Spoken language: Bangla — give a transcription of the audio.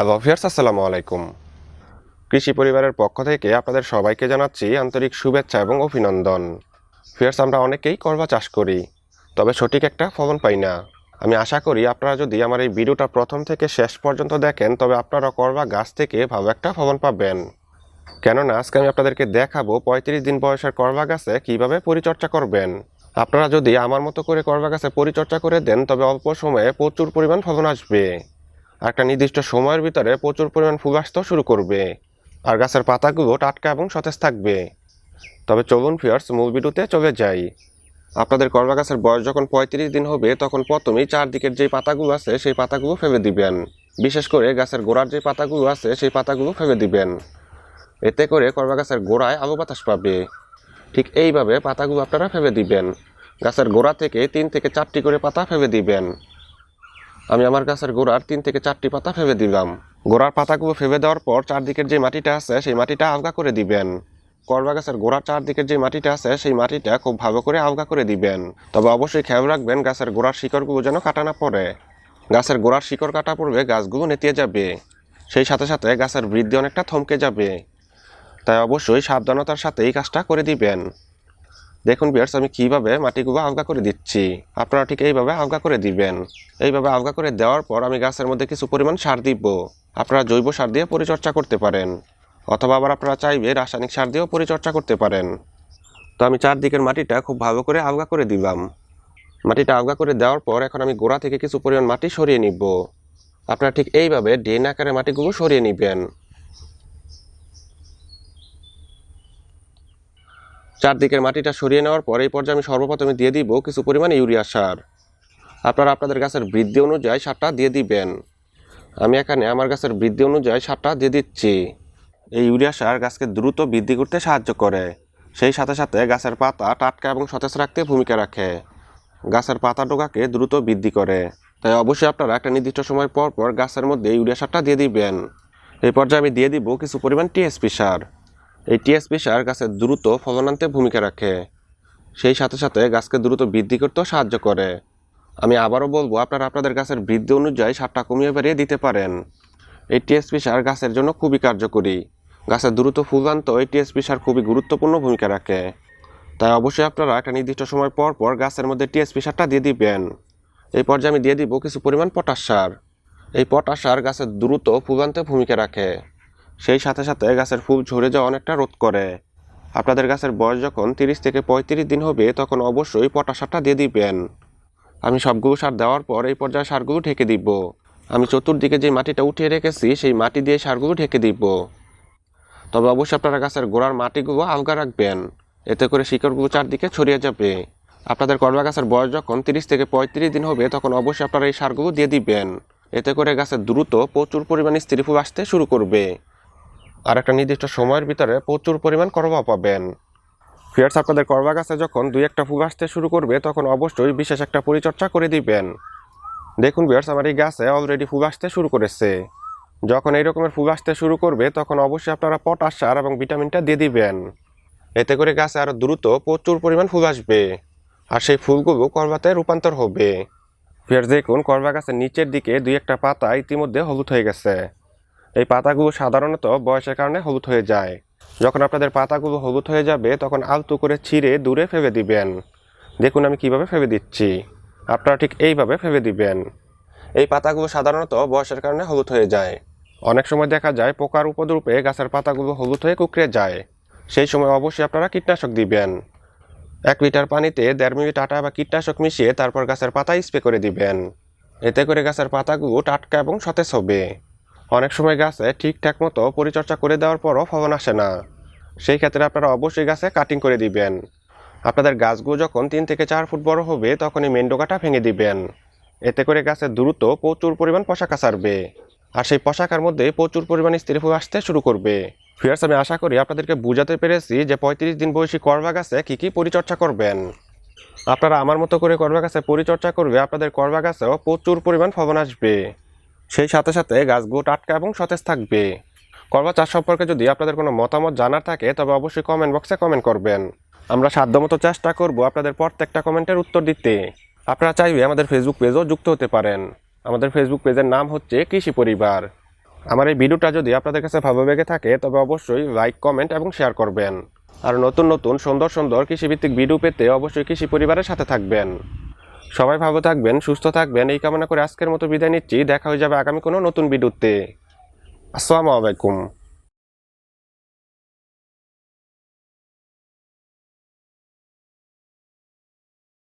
হ্যালো ভিয়ার্স আসসালামু আলাইকুম। কৃষি পরিবারের পক্ষ থেকে আপনাদের সবাইকে জানাচ্ছি আন্তরিক শুভেচ্ছা এবং অভিনন্দন। ভিয়ার্স আমরা অনেকেই করবা চাষ করি, তবে সঠিক একটা ফলন পাই না। আমি আশা করি আপনারা যদি আমার এই ভিডিওটা প্রথম থেকে শেষ পর্যন্ত দেখেন, তবে আপনারা করবা গাছ থেকে ভালো একটা ফলন পাবেন। কেননা, আজকে আমি আপনাদেরকে দেখাবো পঁয়ত্রিশ দিন বয়সের করবা গাছে কীভাবে পরিচর্যা করবেন। আপনারা যদি আমার মতো করে করবা গাছে পরিচর্যা করে দেন, তবে অল্প সময়ে প্রচুর পরিমাণ ফলন আসবে। একটা নির্দিষ্ট সময়ের ভিতরে প্রচুর পরিমাণ ফুল আসতেও শুরু করবে। আর গাছের পাতাগুলো টাটকা এবং সতেজ থাকবে। তবে চলুন ফিয়ার্স মূল ভিডিওতে চলে যাই। আপনাদের করবা গাছের বয়স যখন পঁয়ত্রিশ দিন হবে, তখন প্রথমেই চারদিকের যে পাতাগুলো আছে, সেই পাতাগুলো ফেলে দিবেন। বিশেষ করে গাছের গোড়ার যে পাতাগুলো আছে, সেই পাতাগুলো ফেলে দিবেন। এতে করে করবা গাছের গোড়ায় আলো বাতাস পাবে। ঠিক এইভাবে পাতাগুলো আপনারা ফেলে দিবেন। গাছের গোড়া থেকে তিন থেকে চারটি করে পাতা ফেলে দিবেন। আমি আমার গাছের গোড়ার তিন থেকে চারটি পাতা ফেবে দিলাম। গোড়ার পাতাগুলো ফেলে দেওয়ার পর চারদিকের যে মাটিটা আছে, সেই মাটিটা আলগা করে দিবেন। করবা গাছের গোড়ার চারদিকের যে মাটিটা আছে, সেই মাটিটা খুব ভালো করে আলগা করে দিবেন। তবে অবশ্যই খেয়াল রাখবেন, গাছের গোড়ার শিকড়গুলো যেন কাটা না পড়ে। গাছের গোড়ার শিকড় কাটা পড়বে, গাছগুলো নেতিয়ে যাবে। সেই সাথে সাথে গাছের বৃদ্ধি অনেকটা থমকে যাবে। তাই অবশ্যই সাবধানতার সাথে এই কাজটা করে দিবেন। দেখুন বিয়ার্স আমি কীভাবে মাটিগুলো আলগা করে দিচ্ছি? আপনারা ঠিক এইভাবে আলগা করে দিবেন। এইভাবে আলগা করে দেওয়ার পর আমি গাছের মধ্যে কিছু পরিমাণ সার দিব। আপনারা জৈব সার দিয়ে পরিচর্যা করতে পারেন। অথবা আবার আপনারা চাইবে রাসায়নিক সার দিয়েও পরিচর্যা করতে পারেন। তো আমি চারদিকের মাটিটা খুব ভালো করে আলগা করে দিলাম। মাটিটা আলগা করে দেওয়ার পর এখন আমি গোড়া থেকে কিছু পরিমাণ মাটি সরিয়ে নিব। আপনারা ঠিক এইভাবে ড্রেন আকারে মাটিগুলো সরিয়ে নেবেন। চারদিকের মাটিটা সরিয়ে নেওয়ার পর এই পর্যায়ে আমি সর্বপ্রথমে দিয়ে দিব কিছু পরিমাণ ইউরিয়া সার। আপনারা আপনাদের গাছের বৃদ্ধি অনুযায়ী সারটা দিয়ে দিবেন। আমি এখানে আমার গাছের বৃদ্ধি অনুযায়ী সারটা দিয়ে দিচ্ছি। এই ইউরিয়া সার গাছকে দ্রুত বৃদ্ধি করতে সাহায্য করে। সেই সাথে সাথে গাছের পাতা টাটকা এবং সতেজ রাখতে ভূমিকা রাখে। গাছের পাতা ডোকাকে দ্রুত বৃদ্ধি করে। তাই অবশ্যই আপনারা একটা নির্দিষ্ট সময় পর পর গাছের মধ্যে ইউরিয়া সারটা দিয়ে দিবেন। এই পর্যায়ে আমি দিয়ে দিব কিছু পরিমাণ টিএসপি সার। এই টিএসপি সার গাছের দ্রুত ফলন আনতে ভূমিকা রাখে। সেই সাথে সাথে গাছকে দ্রুত বৃদ্ধি করতেও সাহায্য করে। আমি আবারও বলব, আপনারা আপনাদের গাছের বৃদ্ধি অনুযায়ী সারটা কমিয়ে বাড়িয়ে দিতে পারেন। এই টিএসপি সার গাছের জন্য খুবই কার্যকরী। গাছের দ্রুত ফুল আনতেও এই টিএসপি সার খুবই গুরুত্বপূর্ণ ভূমিকা রাখে। তাই অবশ্যই আপনারা একটা নির্দিষ্ট সময় পর পর গাছের মধ্যে টিএসপি সারটা দিয়ে দিবেন। এই পর্যায়ে আমি দিয়ে দিব কিছু পরিমাণ পটাশ সার। এই পটাশ সার গাছের দ্রুত ফুল আনতে ভূমিকা রাখে। সেই সাথে সাথে গাছের ফুল ঝরে যাওয়া অনেকটা রোধ করে। আপনাদের গাছের বয়স যখন তিরিশ থেকে পঁয়ত্রিশ দিন হবে, তখন অবশ্যই পটাশ সারটা দিয়ে দিবেন। আমি সবগুলো সার দেওয়ার পর এই পর্যায়ে সারগুলো ঢেকে দিব। আমি চতুর্দিকে যে মাটিটা উঠিয়ে রেখেছি, সেই মাটি দিয়ে সারগুলো ঢেকে দিব। তবে অবশ্যই আপনারা গাছের গোড়ার মাটিগুলো আলগা রাখবেন। এতে করে শিকড়গুলো চারদিকে ছড়িয়ে যাবে। আপনাদের করবা গাছের বয়স যখন তিরিশ থেকে পঁয়ত্রিশ দিন হবে, তখন অবশ্যই আপনারা এই সারগুলো দিয়ে দিবেন। এতে করে গাছের দ্রুত প্রচুর পরিমাণে স্ত্রী ফুল আসতে শুরু করবে। আর একটা নির্দিষ্ট সময়ের ভিতরে প্রচুর পরিমাণ করবা পাবেন। ফিয়ার্স আপনাদের করবা গাছে যখন দুই একটা ফুল আসতে শুরু করবে, তখন অবশ্যই বিশেষ একটা পরিচর্যা করে দিবেন। দেখুন বিয়ার্স আমার এই গাছে অলরেডি ফুল আসতে শুরু করেছে। যখন এই রকমের ফুল আসতে শুরু করবে, তখন অবশ্যই আপনারা পটাশ সার এবং ভিটামিনটা দিয়ে দিবেন। এতে করে গাছে আরও দ্রুত প্রচুর পরিমাণ ফুল আসবে আর সেই ফুলগুলো করবাতে রূপান্তর হবে। ফিয়ার্স দেখুন করবা গাছের নিচের দিকে দুই একটা পাতা ইতিমধ্যে হলুদ হয়ে গেছে। এই পাতাগুলো সাধারণত বয়সের কারণে হলুদ হয়ে যায়। যখন আপনাদের পাতাগুলো হলুদ হয়ে যাবে, তখন আলতু করে ছিঁড়ে দূরে ফেলে দিবেন। দেখুন আমি কীভাবে ফেলে দিচ্ছি। আপনারা ঠিক এইভাবে ফেলে দিবেন। এই পাতাগুলো সাধারণত বয়সের কারণে হলুদ হয়ে যায়। অনেক সময় দেখা যায়, পোকার উপদ্রূপে গাছের পাতাগুলো হলুদ হয়ে কুকড়ে যায়। সেই সময় অবশ্যই আপনারা কীটনাশক দিবেন। এক লিটার পানিতে দেড় মিনিট আটা বা কীটনাশক মিশিয়ে তারপর গাছের পাতা স্প্রে করে দিবেন। এতে করে গাছের পাতাগুলো টাটকা এবং সতেজ হবে। অনেক সময় গাছে ঠিকঠাক মতো পরিচর্যা করে দেওয়ার পরও ফলন আসে না। সেই ক্ষেত্রে আপনারা অবশ্যই গাছে কাটিং করে দিবেন। আপনাদের গাছগুলো যখন তিন থেকে চার ফুট বড় হবে তখন এই মেন্ডোকাটা ভেঙে দিবেন। এতে করে গাছের দ্রুত প্রচুর পরিমাণ পশাকা ছাড়বে আর সেই পশাকার মধ্যে প্রচুর পরিমাণ স্ত্রী ফুল আসতে শুরু করবে। ফিয়ার্স আমি আশা করি আপনাদেরকে বুঝাতে পেরেছি যে পঁয়ত্রিশ দিন বয়সী করবা গাছে কী কী পরিচর্যা করবেন। আপনারা আমার মতো করে করবা গাছে পরিচর্যা করবে, আপনাদের করবা গাছেও প্রচুর পরিমাণ ফলন আসবে। সেই সাথে সাথে গাছগুলো টাটকা এবং সতেজ থাকবে। করবা চাষ সম্পর্কে যদি আপনাদের কোনো মতামত জানার থাকে, তবে অবশ্যই কমেন্ট বক্সে কমেন্ট করবেন। আমরা সাধ্যমতো চেষ্টা করব আপনাদের প্রত্যেকটা কমেন্টের উত্তর দিতে। আপনারা চাইবে আমাদের ফেসবুক পেজও যুক্ত হতে পারেন। আমাদের ফেসবুক পেজের নাম হচ্ছে কৃষি পরিবার। আমার এই ভিডিওটা যদি আপনাদের কাছে ভালো লেগে থাকে, তবে অবশ্যই লাইক কমেন্ট এবং শেয়ার করবেন। আর নতুন নতুন সুন্দর সুন্দর কৃষিভিত্তিক ভিডিও পেতে অবশ্যই কৃষি পরিবারের সাথে থাকবেন। সবাই ভালো থাকবেন, সুস্থ থাকবেন। এই কামনা করে আজকের মতো বিদায় নিচ্ছি। দেখা হয়ে যাবে আগামী কোনো নতুন ভিডিওতে। আসসালামু আলাইকুম।